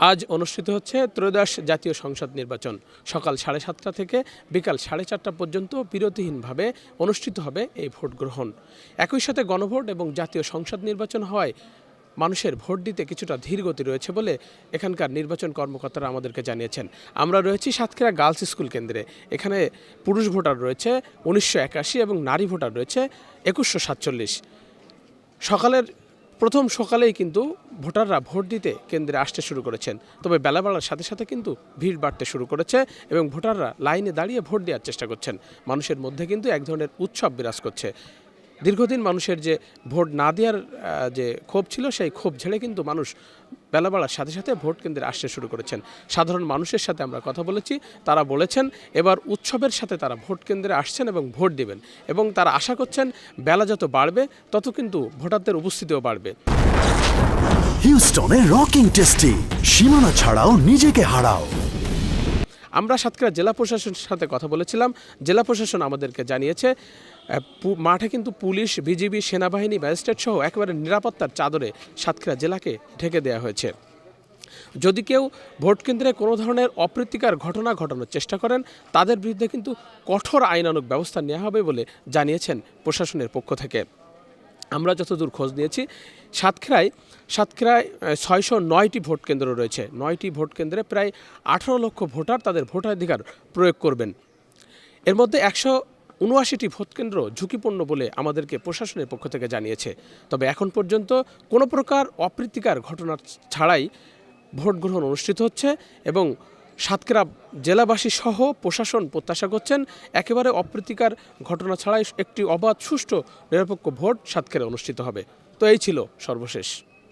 আজ অনুষ্ঠিত হচ্ছে ত্রয়োদশ জাতীয় সংসদ নির্বাচন। সকাল সাড়ে সাতটা থেকে বিকাল সাড়ে চারটা পর্যন্ত বিরতিহীনভাবে অনুষ্ঠিত হবে এই ভোট গ্রহণ। একই সাথে গণভোট এবং জাতীয় সংসদ নির্বাচন হওয়ায় মানুষের ভোট দিতে কিছুটা ধীরগতি রয়েছে বলে এখানকার নির্বাচন কর্মকর্তারা আমাদেরকে জানিয়েছেন। আমরা রয়েছি সাতক্ষীরা গার্লস স্কুল কেন্দ্রে। এখানে পুরুষ ভোটার রয়েছে উনিশশো একাশি এবং নারী ভোটার রয়েছে একুশশো সাতচল্লিশ। সকালের প্রথম সকালেই কিন্তু ভোটাররা ভোট দিতে কেন্দ্রে আসতে শুরু করেছেন। তবে বেলা বাড়ার সাথে সাথে কিন্তু ভিড় বাড়তে শুরু করেছে এবং ভোটাররা লাইনে দাঁড়িয়ে ভোট দেওয়ার চেষ্টা করছেন। মানুষের মধ্যে কিন্তু এক ধরনের উৎসব বিরাজ করছে। দীর্ঘদিন মানুষের যে ভোট না দেওয়ার যে ক্ষোভ ছিল, সেই ক্ষোভ ঝেড়ে কিন্তু মানুষ বেলা বাড়ার সাথে সাথে ভোট কেন্দ্রে আসতে শুরু করেছেন। সাধারণ মানুষের সাথে আমরা কথা বলেছি, তারা বলেছেন এবার উৎসবের সাথে তারা ভোট কেন্দ্রে আসছেন এবং ভোট দেবেন এবং তারা আশা করছেন বেলা যত বাড়বে, তত কিন্তু ভোটারদের উপস্থিতিও বাড়বে। হিউস্টনে রকিং টেস্টি, সীমানা ছাড়াও নিজেকে হারাও। আমরা সাতক্ষীরা জেলা প্রশাসনের সাথে কথা বলেছিলাম। জেলা প্রশাসন আমাদেরকে জানিয়েছে মাঠে কিন্তু পুলিশ, বিজিবি, সেনাবাহিনী, ম্যাজিস্ট্রেট সহ একেবারে নিরাপত্তার চাদরে সাতক্ষীরা জেলাকে ঢেকে দেওয়া হয়েছে। যদি কেউ ভোট কেন্দ্রে কোনো ধরনের অপ্রীতিকর ঘটনা ঘটানোর চেষ্টা করেন, তাদের বিরুদ্ধে কিন্তু কঠোর আইনানুগ ব্যবস্থা নেওয়া হবে বলে জানিয়েছেন প্রশাসনের পক্ষ থেকে। আমরা যতদূর খোঁজ নিয়েছি, সাতক্ষীরায় সাতক্ষীরায় ছয়শো নয়টি ভোট কেন্দ্র রয়েছে। নয়টি ভোট কেন্দ্রে প্রায় আঠারো লক্ষ ভোটার তাদের ভোটাধিকার প্রয়োগ করবেন। এর মধ্যে একশো উনআশিটি ভোট কেন্দ্র ঝুঁকিপূর্ণ বলে আমাদেরকে প্রশাসনের পক্ষ থেকে জানিয়েছে। তবে এখন পর্যন্ত কোনো প্রকার অপ্রীতিকর ঘটনা ছাড়াই ভোট গ্রহণ অনুষ্ঠিত হচ্ছে এবং সাতক্ষীরা জেলাবাসী সহ প্রশাসন প্রত্যাশা করছেন একেবারে অপ্রীতিকার ঘটনা ছাড়াই একটি অবাধ সুষ্ঠু নিরপেক্ষ ভোট সাতক্ষীরা অনুষ্ঠিত হবে। তো এই ছিল সর্বশেষ।